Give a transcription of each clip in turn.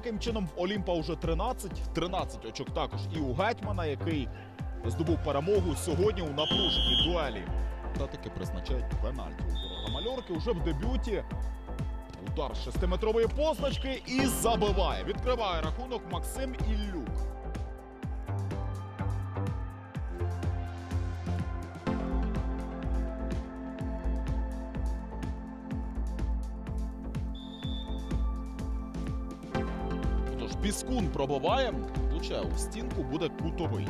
Таким чином в Олімпа вже 13, 13 очок також і у Гетьмана, який здобув перемогу сьогодні у напруженій дуелі. Та таки призначають пенальті у ворога Мальорки вже в дебюті. Удар шестиметрової позначки і забиває. Відкриває рахунок Максим Іллюк. Піскун пробиває, влучає у стінку, буде кутовий.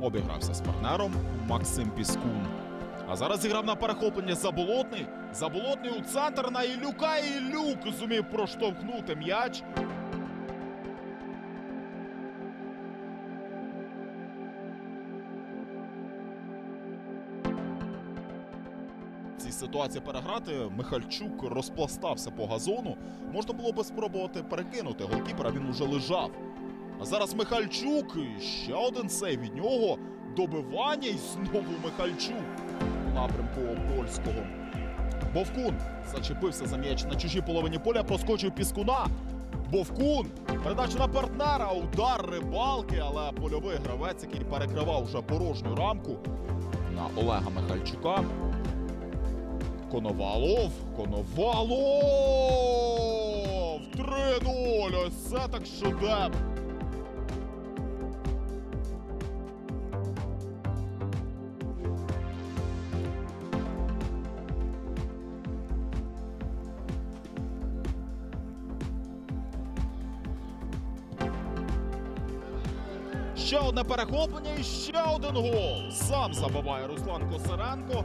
Обігрався з партнером Максим Піскун. А зараз зіграв на перехоплення Заболотний. Заболотний у центр на Ілюка. Ілюк зумів проштовхнути м'яч. Ситуації переграти Михальчук розпластався по газону. Можна було би спробувати перекинути голкіпера, він уже лежав. А зараз Михальчук, і ще один сейв від нього. Добивання і знову Михальчук у напрямку Опольського. Бовкун зачепився за м'яч на чужій половині поля, проскочив піскуна. Бовкун. Передача на партнера. Удар рибалки, але польовий гравець, який перекривав вже порожню рамку на Олега Михальчука. Коновалов. Коновалов! 3-0! Ось це так шедевр! Ще одне перехоплення і ще один гол. Сам забиває Руслан Косаренко.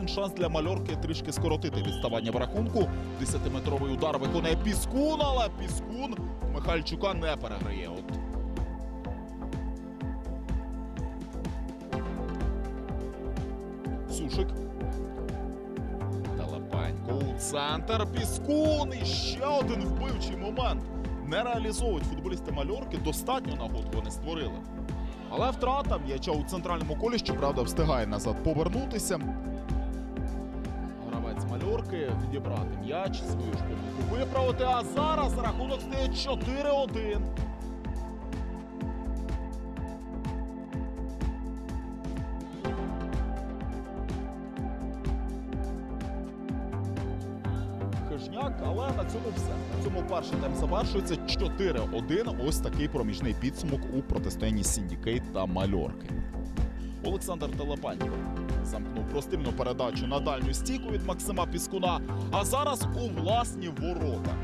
Він шанс для мальорки трішки скоротити відставання в рахунку. 10-метровий удар виконує Піскун, але Піскун Михальчука не переграє. От Сушик. Телепенько у центр. Піскун. І ще один вбивчий момент. Не реалізовують футболісти мальорки. Достатньо нагод вони створили. Але втрата м'яча у центральному колі, щоправда, встигає назад повернутися. Гравець відібрати м'яч, свою помилку виправити. А зараз рахунок стає 4-1. Хижняк, але на цьому все. На цьому перший тайм завершується 4-1. Ось такий проміжний підсумок у протистоянні Сіндікейт та Мальорки. Олександр Телепанько замкнув простильну передачу на дальню стійку від Максима Піскуна. А зараз у власні ворота.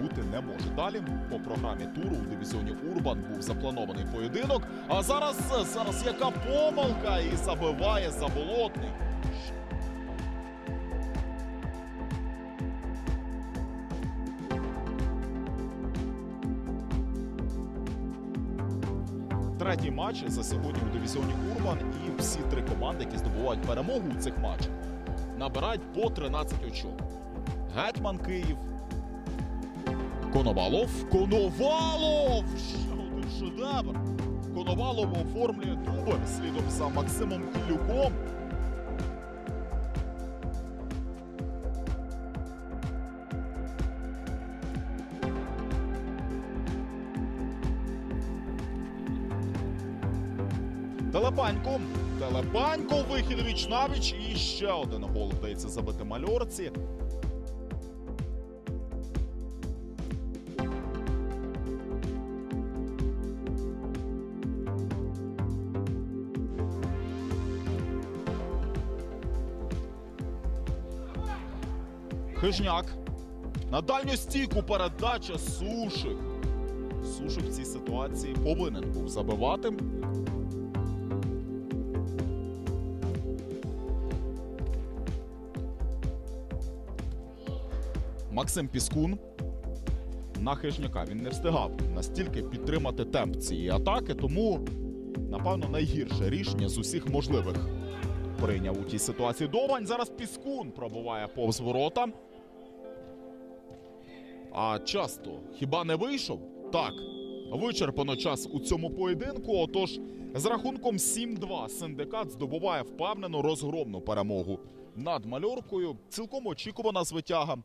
Бути не може. Далі по програмі туру у дивізіоні Урбан був запланований поєдинок. А зараз зараз яка помилка і забиває заболотний. Третій матч за сьогодні у дивізіоні Урбан і всі три команди, які здобувають перемогу у цих матчах, набирають по 13 очок. Гетьман Київ, Коновалов. Коновалов! Ще один шедевр. Коновалов оформлює дубль слідом за Максимом Ілюком. Телепанько. Телепанько. Вихід віч навіч. І ще один гол вдається забити мальорці. Хижняк. На дальню стійку передача сушик. Сушик в цій ситуації повинен був забивати. Максим Піскун на хижняка. Він не встигав настільки підтримати темп цієї атаки, тому, напевно, найгірше рішення з усіх можливих прийняв у тій ситуації. Довань зараз Піскун пробуває повз ворота. А часто хіба не вийшов? Так. Вичерпано час у цьому поєдинку. Отож, з рахунком 7-2 синдикат здобуває впевнену розгромну перемогу над мальоркою. Цілком очікувана звитяга.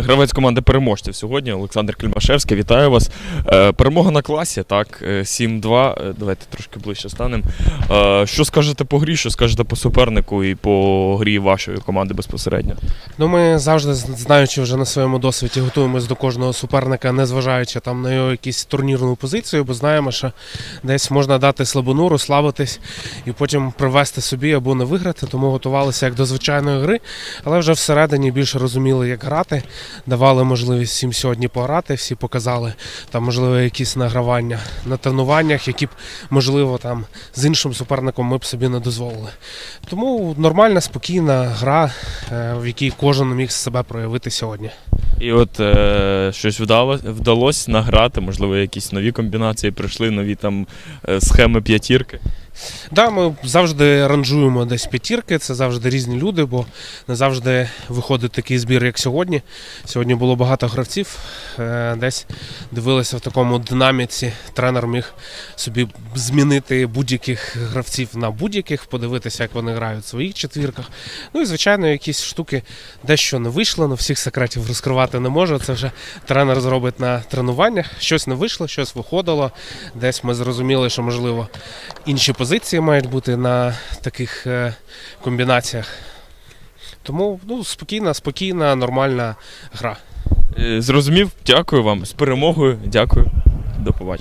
Гравець команди переможців сьогодні Олександр Клімашевський. Вітаю вас. Е, перемога на класі, так, е, 7-2. Е, Давайте трошки ближче станемо. Е, що скажете по грі, що скажете по супернику і по грі вашої команди безпосередньо? Ну, ми завжди, знаючи вже на своєму досвіді, готуємось до кожного суперника, незважаючи там на його якусь турнірну позицію, бо знаємо, що десь можна дати слабину, розслабитись і потім привести собі або не виграти. Тому готувалися як до звичайної гри, але вже всередині більше розуміли, як грати. Давали можливість всім сьогодні пограти. Всі показали там, можливо, якісь награвання на тренуваннях, які б, можливо, там з іншим суперником ми б собі не дозволили. Тому нормальна, спокійна гра, е, в якій кожен міг себе проявити сьогодні. І от е, щось вдало, вдалося награти, можливо, якісь нові комбінації прийшли, нові там е, схеми п'ятірки. Да, ми завжди ранжуємо десь п'ятірки, це завжди різні люди, бо не завжди виходить такий збір, як сьогодні. Сьогодні було багато гравців, е, десь дивилися в такому динаміці. Тренер міг собі змінити будь-яких гравців на будь-яких, подивитися, як вони грають в своїх четвірках. Ну і звичайно, якісь штуки дещо не вийшло, але всіх секретів розкривати не можу. Це вже тренер зробить на тренуваннях. Щось не вийшло, щось виходило. Десь ми зрозуміли, що можливо інші позиції мають бути на таких е, комбінаціях. Тому ну, спокійна, спокійна, нормальна гра. Е, зрозумів, дякую вам. З перемогою, дякую. До побачення.